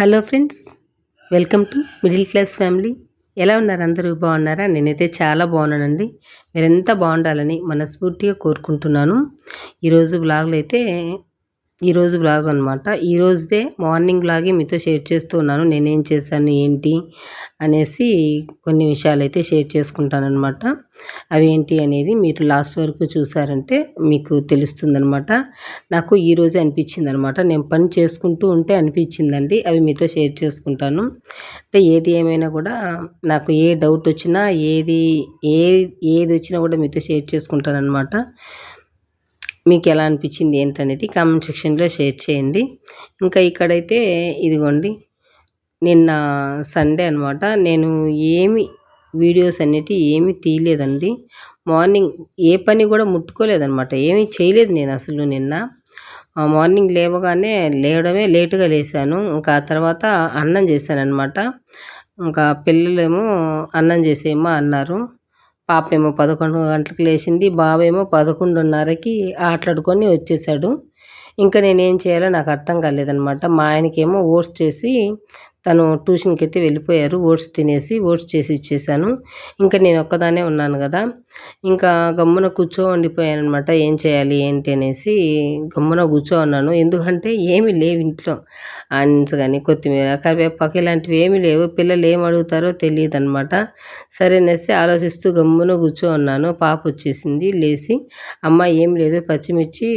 Hello friends welcome to middle class family. ఎలా ఉన్నారు అందరూ? బాగున్నారా? నేనైతే చాలా బాగున్నానండి. మీరెంత బాగుండాలని మనస్ఫూర్తిగా కోరుకుంటున్నాను. ఈరోజు బ్లాగులు అయితే ఈరోజు బ్లాగ్ అనమాట ఈరోజుదే మార్నింగ్ బ్లాగే మీతో షేర్ చేస్తూ ఉన్నాను. నేనేం చేశాను ఏంటి అనేసి కొన్ని విషయాలు అయితే షేర్ చేసుకుంటాను అనమాట అవి ఏంటి అనేది మీరు లాస్ట్ వరకు చూసారంటే మీకు తెలుస్తుందనమాట నాకు ఈరోజు అనిపించింది అనమాట నేను పని చేసుకుంటూ ఉంటే అనిపించిందండి. అవి మీతో షేర్ చేసుకుంటాను. అంటే ఏది ఏమైనా కూడా నాకు ఏ డౌట్ వచ్చినా ఏది ఏ ఏది వచ్చినా కూడా మీతో షేర్ చేసుకుంటాను అనమాట మీకు ఎలా అనిపించింది ఏంటనేది కామెంట్ సెక్షన్లో షేర్ చేయండి. ఇంకా ఇక్కడైతే ఇదిగోండి నిన్న సండే అనమాట నేను ఏమి వీడియోస్ అనేది ఏమీ తీయలేదండి. మార్నింగ్ ఏ పని కూడా ముట్టుకోలేదనమాట ఏమీ చేయలేదు నేను అసలు నిన్న. మార్నింగ్ లేవగానే లేవడమే లేటుగా లేసాను. ఇంకా ఆ తర్వాత అన్నం చేశాను అనమాట ఇంకా పిల్లలేమో అన్నం చేసేయమ్మా అన్నారు. పాపేమో పదకొండు గంటలకు లేచింది బావేమో పదకొండున్నరకి ఆటలాడుకొని వచ్చేసాడు. ఇంకా నేనేం చేయాలో నాకు అర్థం కాలేదనమాట మా ఆయనకేమో ఓట్స్ చేసి తను ట్యూషన్కి అయితే వెళ్ళిపోయారు. ఓట్స్ తినేసి ఓట్స్ చేసి ఇచ్చేసాను. ఇంకా నేను ఒక్కదానే ఉన్నాను కదా. ఇంకా గమ్మున కూర్చో ఉండిపోయాను అనమాట ఏం చేయాలి ఏంటి అనేసి గమ్మున కూర్చో ఉన్నాను ఎందుకంటే ఏమీ లేవు ఇంట్లో. ఆనియన్స్ కానీ కొత్తిమీర కరివేపాకు ఇలాంటివి ఏమీ లేవు. పిల్లలు ఏం అడుగుతారో తెలియదు అనమాట సరేనేసి ఆలోచిస్తూ గమ్మున కూర్చో ఉన్నాను పాప వచ్చేసింది. లేచి అమ్మ ఏం లేదు. పచ్చిమిర్చి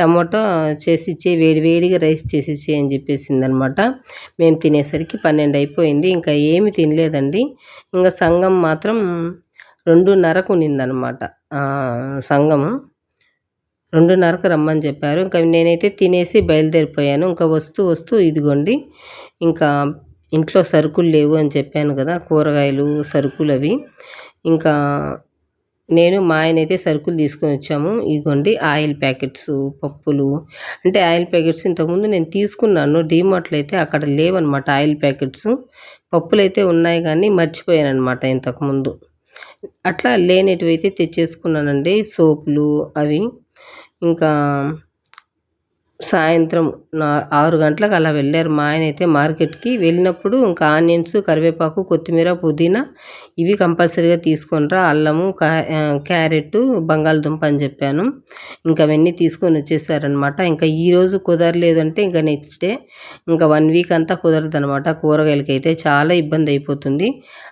టమాటో చేసి ఇచ్చే వేడి వేడిగా రైస్ చేసి ఇచ్చే అని చెప్పేసింది అనమాట మేము తినేసరికి పన్నెండు అయిపోయింది. ఇంకా ఏమి తినలేదండి. ఇంకా సంఘం మాత్రం రెండున్నరకు ఉన్నిందనమాట సంఘము రెండున్నరకు రమ్మని చెప్పారు. ఇంకా నేనైతే తినేసి బయలుదేరిపోయాను. ఇంకా వస్తూ వస్తూ ఇదిగోండి ఇంకా ఇంట్లో సరుకులు లేవు అని చెప్పాను కదా కూరగాయలు సరుకులు అవి. ఇంకా నేను మా ఆయన అయితే సరుకులు తీసుకొని వచ్చాము. ఇదిగోండి ఆయిల్ ప్యాకెట్స్ పప్పులు. అంటే ఆయిల్ ప్యాకెట్స్ ఇంతకుముందు నేను తీసుకున్నాను. డీమార్ట్లో అయితే అక్కడ లేవన్నమాట ఆయిల్ ప్యాకెట్స్. పప్పులు అయితే ఉన్నాయి కానీ మర్చిపోయాను అనమాట ఇంతకుముందు. అట్లా లేనిటివి అయితే తెచ్చేసుకున్నానండి. సోపులు అవి. ఇంకా సాయంత్రం నా ఆరు గంటలకు అలా వెళ్ళారు. మా ఆయన అయితే మార్కెట్కి వెళ్ళినప్పుడు ఇంకా ఆనియన్స్ కరివేపాకు కొత్తిమీర పుదీనా ఇవి కంపల్సరీగా తీసుకొనిరా అల్లము క్యారెట్ బంగాళదుంప అని చెప్పాను. ఇంకా అవన్నీ తీసుకొని వచ్చేసారనమాట ఇంకా ఈరోజు కుదరలేదు అంటే ఇంకా నెక్స్ట్ డే ఇంకా వన్ వీక్ అంతా కుదరదు అనమాట కూరగాయలకి అయితే చాలా ఇబ్బంది అయిపోతుంది.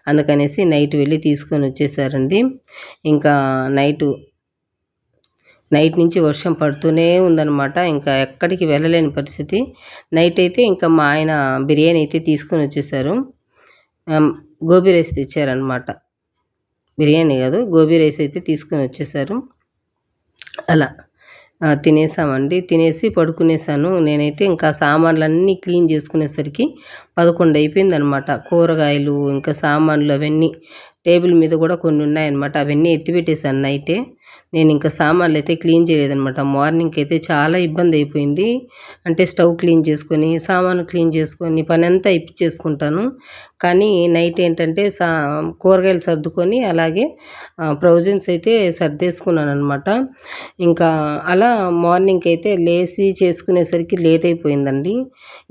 అందుకనేసి నైట్ వెళ్ళి తీసుకొని వచ్చేసారండి. ఇంకా నైటు నైట్ నుంచి వర్షం పడుతూనే ఉందన్నమాట. ఇంకా ఎక్కడికి వెళ్ళలేని పరిస్థితి. నైట్ అయితే ఇంకా మా ఆయన బిర్యానీ అయితే తీసుకొని వచ్చేసారు. గోబీ రైస్ తెచ్చారనమాట బిర్యానీ కాదు గోబీ రైస్ అయితే తీసుకొని వచ్చేసారు. అలా తినేసామండి. తినేసి పడుకునేసాను. నేనైతే ఇంకా సామాన్లన్నీ క్లీన్ చేసుకునేసరికి పదకొండు అయిపోయిందనమాట కూరగాయలు ఇంకా సామాన్లు అవన్నీ టేబుల్ మీద కూడా కొన్ని ఉన్నాయన్నమాట. అవన్నీ ఎత్తిపెట్టేశాను నైటే. నేను ఇంకా సామాన్లు అయితే క్లీన్ చేయలేదనమాట మార్నింగ్కి అయితే చాలా ఇబ్బంది అయిపోయింది. అంటే స్టవ్ క్లీన్ చేసుకొని సామాను క్లీన్ చేసుకొని పని అంతా ఇప్పించేసుకుంటాను. కానీ నైట్ ఏంటంటే సా కూరగాయలు సర్దుకొని అలాగే ప్రొవిజన్స్ అయితే సర్దేసుకున్నాను అనమాట ఇంకా అలా మార్నింగ్కి అయితే లేచి చేసుకునేసరికి లేట్ అయిపోయిందండి.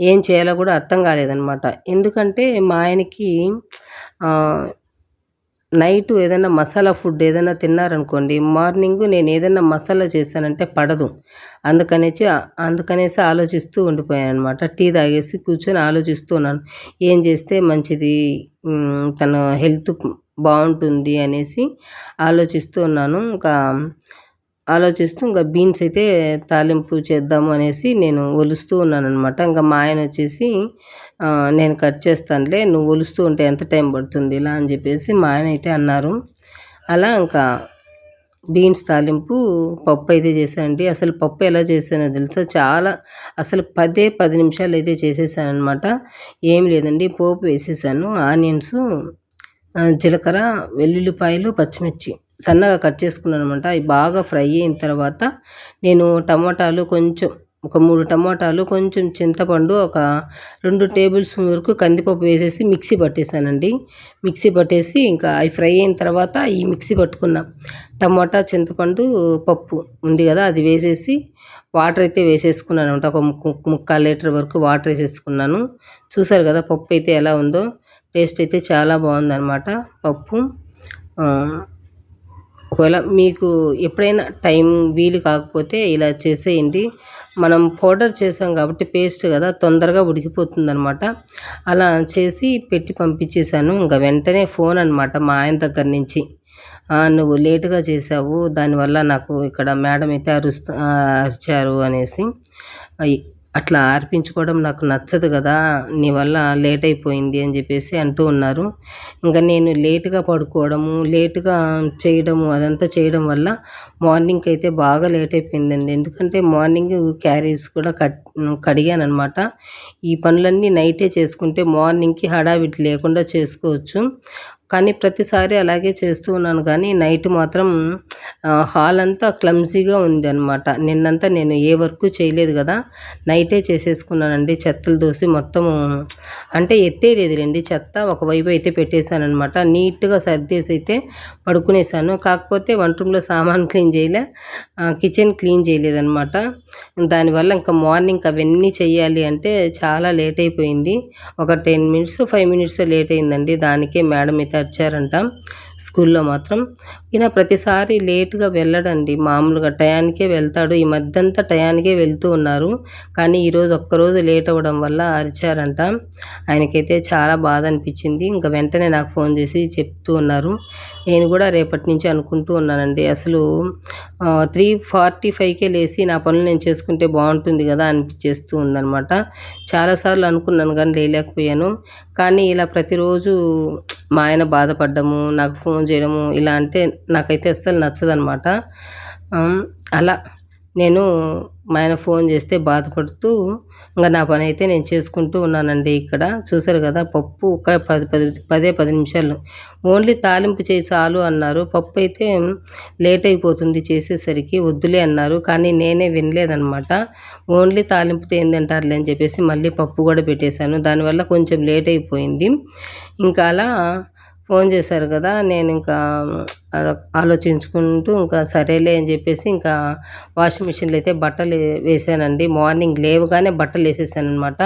ఏం చేయాలో కూడా అర్థం కాలేదనమాట ఎందుకంటే మా ఆయనకి నైట్ ఏదైనా మసాలా ఫుడ్ ఏదైనా తిన్నారనుకోండి మార్నింగ్ నేను ఏదైనా మసాలా చేశానంటే పడదు. అందుకనేసి అందుకనేసి ఆలోచిస్తూ ఉండిపోయాను అనమాట టీ తాగేసి కూర్చొని ఆలోచిస్తూ ఉన్నాను. ఏం చేస్తే మంచిది? తన హెల్త్ బాగుంటుంది అనేసి ఆలోచిస్తూ ఉన్నాను. ఇంకా ఆలోచిస్తూ ఇంకా బీన్స్ అయితే తాలింపు చేద్దాము అనేసి నేను ఒలుస్తూ ఉన్నాను అనమాట ఇంకా మా ఆయన వచ్చేసి నేను కట్ చేస్తానులే నువ్వు ఒలుస్తూ ఉంటే ఎంత టైం పడుతుంది ఇలా అని చెప్పేసి మా ఆయన అయితే అన్నారు. అలా ఇంకా బీన్స్ తాలింపు పప్పు అయితే చేశానండి. అసలు పప్పు ఎలా చేశానో తెలుసా? చాలా అసలు పదే పది నిమిషాలు అయితే చేసేసాను అనమాట ఏం లేదండి పోపు వేసేసాను ఆనియన్స్ జీలకర్ర వెల్లుల్లిపాయలు పచ్చిమిర్చి. సన్నగా కట్ చేసుకున్నాను అనమాట అవి బాగా ఫ్రై అయిన తర్వాత నేను టమాటాలు కొంచెం ఒక మూడు టమాటాలు కొంచెం చింతపండు ఒక రెండు టేబుల్ స్పూన్ వరకు కందిపప్పు వేసేసి మిక్సీ పట్టేసానండి. మిక్సీ పట్టేసి ఇంకా అవి ఫ్రై అయిన తర్వాత ఈ మిక్సీ పట్టుకున్న టమాటా చింతపండు పప్పు ఉంది కదా అది వేసేసి వాటర్ అయితే వేసేసుకున్నాను అనమాట ఒక ముక్కు ముక్కాలు లీటర్ వరకు వాటర్ వేసేసుకున్నాను. చూసారు కదా పప్పు అయితే ఎలా ఉందో? టేస్ట్ అయితే చాలా బాగుందన్నమాట పప్పు. ఒకవేళ మీకు ఎప్పుడైనా టైం వీలు కాకపోతే ఇలా చేసేయండి. మనం పౌడర్ చేసాం కాబట్టి పేస్ట్ కదా తొందరగా ఉడికిపోతుంది అనమాట అలా చేసి పెట్టి పంపించేశాను. ఇంకా వెంటనే ఫోన్ అనమాట మా ఆయన దగ్గర నుంచి. నువ్వు లేటుగా చేసావు దానివల్ల నాకు ఇక్కడ మేడం అయితే అరుస్తూ అరిచారు అనేసి. అట్లా అర్పించుకోవడం నాకు నచ్చదు కదా నీ వల్ల లేట్ అయిపోయింది అని చెప్పేసి అంటూ ఉన్నారు. ఇంకా నేను లేటుగా పడుకోవడము లేటుగా చేయడము అదంతా చేయడం వల్ల మార్నింగ్కి అయితే బాగా లేట్ అయిపోయిందండి ఎందుకంటే మార్నింగ్ క్యారీస్ కూడా కట్ కడిగానమాట ఈ పనులన్నీ నైటే చేసుకుంటే మార్నింగ్కి హడావిడి లేకుండా చేసుకోవచ్చు. కానీ ప్రతిసారి అలాగే చేస్తూ ఉన్నాను. కానీ నైట్ మాత్రం హాల్ అంతా క్లమ్జీగా ఉంది అనమాట నిన్నంతా నేను ఏ వర్క్ చేయలేదు కదా. నైటే చేసేసుకున్నానండి. చెత్తలు దోసి మొత్తము అంటే ఎత్తేయలేదు రండి చెత్త ఒకవైపు అయితే పెట్టేశానమాట నీట్గా సర్దేసి అయితే పడుకునేసాను కాకపోతే వంట రూమ్లో సామాన్ క్లీన్ చేయలే కిచెన్ క్లీన్ చేయలేదనమాట దానివల్ల ఇంకా మార్నింగ్ అవన్నీ చేయాలి అంటే చాలా లేట్ అయిపోయింది. ఒక ten minutes five minutes late అయిందండి. దానికే మేడం అయితే వచ్చారంట. స్కూల్లో మాత్రం. ఈయన ప్రతిసారి లేటుగా వెళ్ళడండి. మామూలుగా టయానికే వెళ్తాడు. ఈ మధ్య అంతా టయానికే వెళ్తూ ఉన్నారు. కానీ ఈరోజు ఒక్కరోజు లేట్ అవ్వడం వల్ల అరిచారంట. ఆయనకైతే చాలా బాధ అనిపించింది. ఇంకా వెంటనే నాకు ఫోన్ చేసి చెప్తూ ఉన్నారు. నేను కూడా రేపటి నుంచి అనుకుంటూ ఉన్నానండి. అసలు త్రీ ఫార్టీ ఫైవ్కే లేచి నా పనులు నేను చేసుకుంటే బాగుంటుంది కదా అనిపించేస్తూ ఉందనమాట చాలాసార్లు అనుకున్నాను కానీ లేలేకపోయాను. కానీ ఇలా ప్రతిరోజు మా ఆయన బాధపడ్డము నాకు ఫోన్ చేయడము ఇలా అంటే నాకైతే అస్సలు నచ్చదనమాట. అలా నేను మా ఆయన ఫోన్ చేస్తే బాధపడుతూ ఇంకా నా పని అయితే నేను చేసుకుంటూ ఉన్నానండి ఇక్కడ. చూసారు కదా పప్పు ఒక పది పది పదే పది నిమిషాలు. ఓన్లీ తాలింపు చేయి చాలు అన్నారు. పప్పు అయితే లేట్ అయిపోతుంది చేసేసరికి వద్దులే అన్నారు. కానీ నేనే వినలేదనమాట ఓన్లీ తాలింపుతో ఏందంటారులే అని చెప్పేసి మళ్ళీ పప్పు కూడా పెట్టేశాను. దానివల్ల కొంచెం లేట్ అయిపోయింది. ఇంకా అలా ఫోన్ చేశారు కదా నేను ఇంకా ఆలోచించుకుంటూ ఇంకా సరేలే అని చెప్పేసి ఇంకా వాషింగ్ మిషన్లో అయితే బట్టలు వేసానండి మార్నింగ్ లేవగానే బట్టలు వేసేసాను అనమాట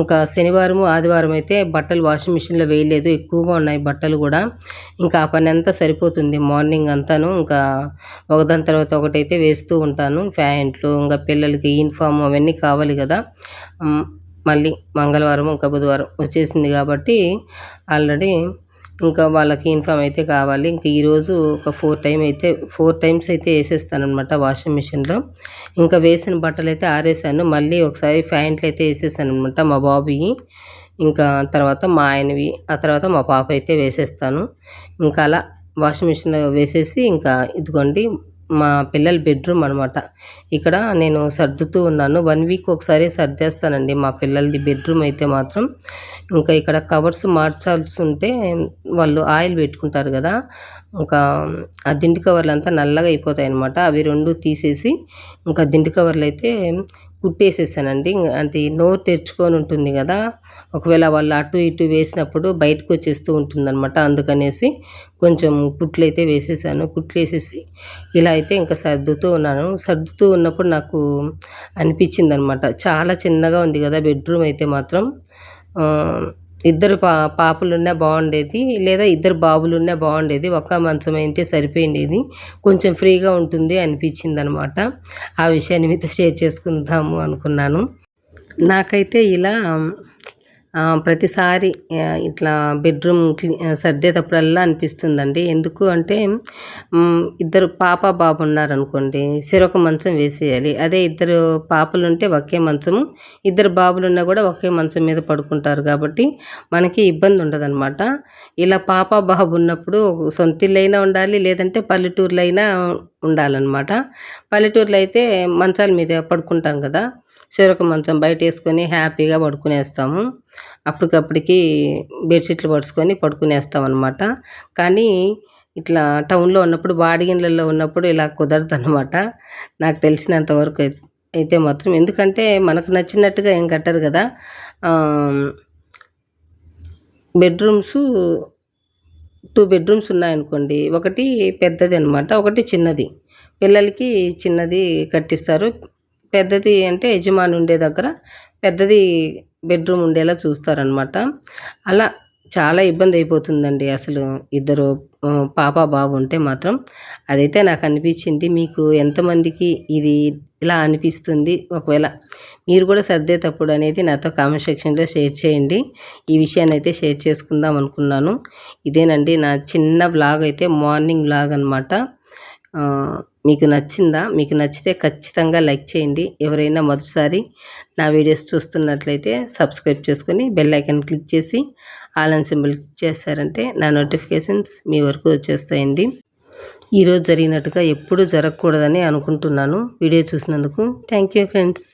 ఇంకా శనివారం ఆదివారం అయితే బట్టలు వాషింగ్ మిషన్లో వేయలేదు. ఎక్కువగా ఉన్నాయి బట్టలు కూడా. ఇంకా ఆ పని అంతా సరిపోతుంది మార్నింగ్ అంతాను. ఇంకా ఒకదాని తర్వాత ఒకటైతే వేస్తూ ఉంటాను. ప్యాంట్లు ఇంకా పిల్లలకి యూనిఫామ్ అవన్నీ కావాలి కదా. మళ్ళీ మంగళవారం ఇంకా బుధవారం వచ్చేసింది కాబట్టి ఆల్రెడీ ఇంకా వాళ్ళకి యూనిఫామ్ అయితే కావాలి. ఇంకా ఈరోజు ఒక ఫోర్ టైం అయితే ఫోర్ టైమ్స్ అయితే వేసేస్తాను అనమాట వాషింగ్ మిషన్లో. ఇంకా వేసిన బట్టలు అయితే ఆరేసాను. మళ్ళీ ఒకసారి ప్యాంట్లు అయితే వేసేసాను అనమాట మా బాబువి. ఇంకా తర్వాత మా ఆయనవి ఆ తర్వాత మా పాప అయితే వేసేస్తాను. ఇంకా అలా వాషింగ్ మిషన్లో వేసేసి ఇంకా ఇదిగోండి మా పిల్లల బెడ్రూమ్ అనమాట ఇక్కడ నేను సర్దుతూ ఉన్నాను. వన్ వీక్ ఒకసారి సర్దేస్తానండి మా పిల్లలది బెడ్రూమ్ అయితే మాత్రం. ఇంకా ఇక్కడ కవర్స్ మార్చాల్సి ఉంటే వాళ్ళు ఆయిల్ పెట్టుకుంటారు కదా. ఇంకా ఆ దిండు కవర్లు అంతా నల్లగా అయిపోతాయి అనమాట అవి రెండు తీసేసి ఇంకా దిండు కవర్లు అయితే కుట్టేసేసానండి. ఇంక అంటే నోరు తెరుచుకొని ఉంటుంది కదా ఒకవేళ వాళ్ళు అటు ఇటు వేసినప్పుడు బయటకు వచ్చేస్తూ ఉంటుందన్నమాట. అందుకనేసి కొంచెం కుట్లు అయితే వేసేసాను. కుట్లు వేసేసి ఇలా అయితే ఇంకా సర్దుతూ ఉన్నాను. సర్దుతూ ఉన్నప్పుడు నాకు అనిపించింది అనమాట చాలా చిన్నగా ఉంది కదా బెడ్రూమ్ అయితే మాత్రం. ఇద్దరు పా పాపలున్నా బాగుండేది లేదా ఇద్దరు బాబులున్నా బాగుండేది ఒక మంచం అయితే సరిపోయిండేది. కొంచెం ఫ్రీగా ఉంటుంది అనిపించింది అనమాట ఆ విషయాన్ని మీతో షేర్ చేసుకుందాము అనుకున్నాను. నాకైతే ఇలా ప్రతిసారి ఇట్లా బెడ్రూమ్ సర్దేటప్పుడల్లా అనిపిస్తుందండి. ఎందుకు అంటే ఇద్దరు పాప బాబు ఉన్నారనుకోండి సిరొక మంచం వేసేయాలి. అదే ఇద్దరు పాపలు ఉంటే ఒకే మంచము ఇద్దరు బాబులు ఉన్నా కూడా ఒకే మంచం మీద పడుకుంటారు కాబట్టి మనకి ఇబ్బంది ఉండదన్నమాట ఇలా పాప బాబు ఉన్నప్పుడు సొంతిల్లైనా ఉండాలి లేదంటే పల్లెటూర్లైనా అయినా ఉండాలన్నమాట. పల్లెటూర్లో అయితే మంచాల మీద పడుకుంటాం కదా చెరొక మంచం బయట వేసుకొని హ్యాపీగా పడుకునేస్తాము. అప్పటికప్పటికి బెడ్షీట్లు పడుచుకొని పడుకునేస్తాం అనమాట కానీ ఇట్లా టౌన్లో ఉన్నప్పుడు బాడిగిన్లలో ఉన్నప్పుడు ఇలా కుదరదు అనమాట నాకు తెలిసినంత వరకు అయితే అయితే మాత్రం. ఎందుకంటే మనకు నచ్చినట్టుగా ఏం కట్టరు కదా. బెడ్రూమ్స్ టూ బెడ్రూమ్స్ ఉన్నాయనుకోండి. ఒకటి పెద్దది అనమాట ఒకటి చిన్నది. పిల్లలకి చిన్నది కట్టిస్తారు. పెద్దది అంటే యజమాని ఉండే దగ్గర పెద్దది బెడ్రూమ్ ఉండేలా చూస్తారనమాట అలా చాలా ఇబ్బంది అయిపోతుందండి అసలు ఇద్దరు పాప బాబు ఉంటే మాత్రం. అదైతే నాకు అనిపించింది మీకు ఎంతమందికి ఇది ఇలా అనిపిస్తుంది? ఒకవేళ మీరు కూడా సర్దేటప్పుడు అనేది నాతో కామెంట్ సెక్షన్లో షేర్ చేయండి. ఈ విషయాన్ని అయితే షేర్ చేసుకుందాం అనుకున్నాను. ఇదేనండి నా చిన్న వ్లాగ్ అయితే మార్నింగ్ వ్లాగ్ అనమాట మీకు నచ్చిందా? మీకు నచ్చితే ఖచ్చితంగా లైక్ చేయండి. ఎవరైనా మొదటిసారి నా వీడియోస్ చూస్తున్నట్లయితే సబ్స్క్రైబ్ చేసుకొని బెల్ ఐకాన్ క్లిక్ చేసి ఆలన్ సింబల్ క్లిక్ చేశారంటే నా నోటిఫికేషన్స్ మీ వరకు వచ్చేస్తాయండి. ఈరోజు జరిగినట్టుగా ఎప్పుడు జరగకూడదని అనుకుంటున్నాను. వీడియో చూసినందుకు థ్యాంక్ యూ ఫ్రెండ్స్.